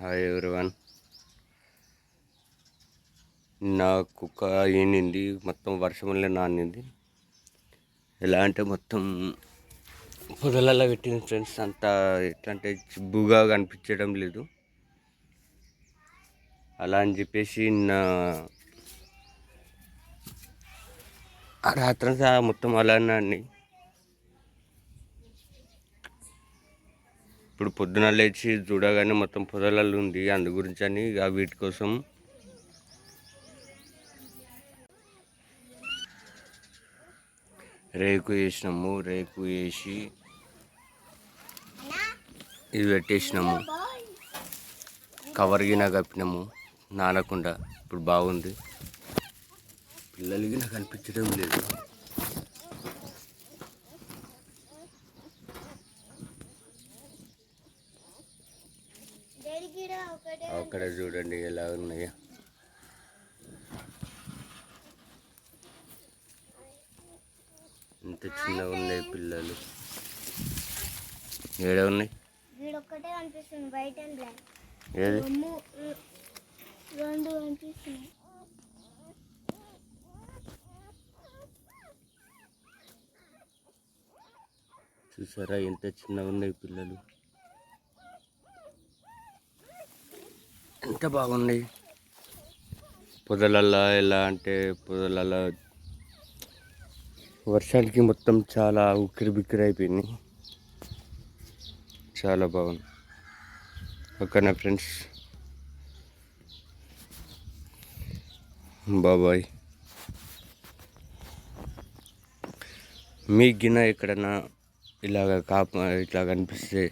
Hi everyone నా కుక్క ఈనింది మొత్తం వర్షంలో నానింది ఎలా అంటే మొత్తం పొదలలో పెట్టింది ఫ్రెండ్స్ అంతా ఎట్లా అంటే చిబ్బుగా కనిపించడం లేదు. అలా అని చెప్పేసి నా ఆ రాత్రంతా మొత్తం అలానే ఇప్పుడు పొద్దున లేచి చూడగానే మొత్తం పొదలలో ఉంది. అందు గురించి అని ఇక వీటి కోసం రేకు వేసినాము. రేకు వేసి ఇది పెట్టేసినాము. కవర్ గిన కప్పినాము. నానకుండా. ఇప్పుడు బాగుంది. పిల్లలకి నాకు అనిపించడం లేదు. అక్కడ చూడండి ఎలా ఉన్నాయో. ఇంత చిన్న ఉన్నాయి పిల్లలు. ఏడ ఉన్నాయి? వీడొక్కటే కనిపిస్తుంది వైట్ అండ్ బ్లాక్. ఏది? అమ్ము రెండు కనిపిస్తున్నాయి. చూసారా ఎంత చిన్నగా ఉన్నాయి పిల్లలు? ఎంత బాగుంది? పొదలల్లో ఎలా అంటే పొదలల్లో వర్షానికి మొత్తం చాలా ఉక్కిరి బిక్కిరి అయిపోయింది చాలా బాగుంది. ఓకేనా ఫ్రెండ్స్? బాబాయ్. మీ గిన్నె ఎక్కడన్నా ఇలాగ కాప ఇట్లా కనిపిస్తే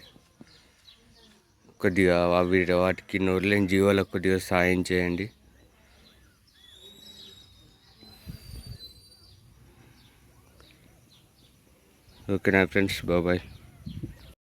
కొద్దిగా అవి వాటికి నోరులేని జీవాలకు కొద్దిగా సాయం చేయండి. ఓకే నా ఫ్రెండ్స్ బాబాయ్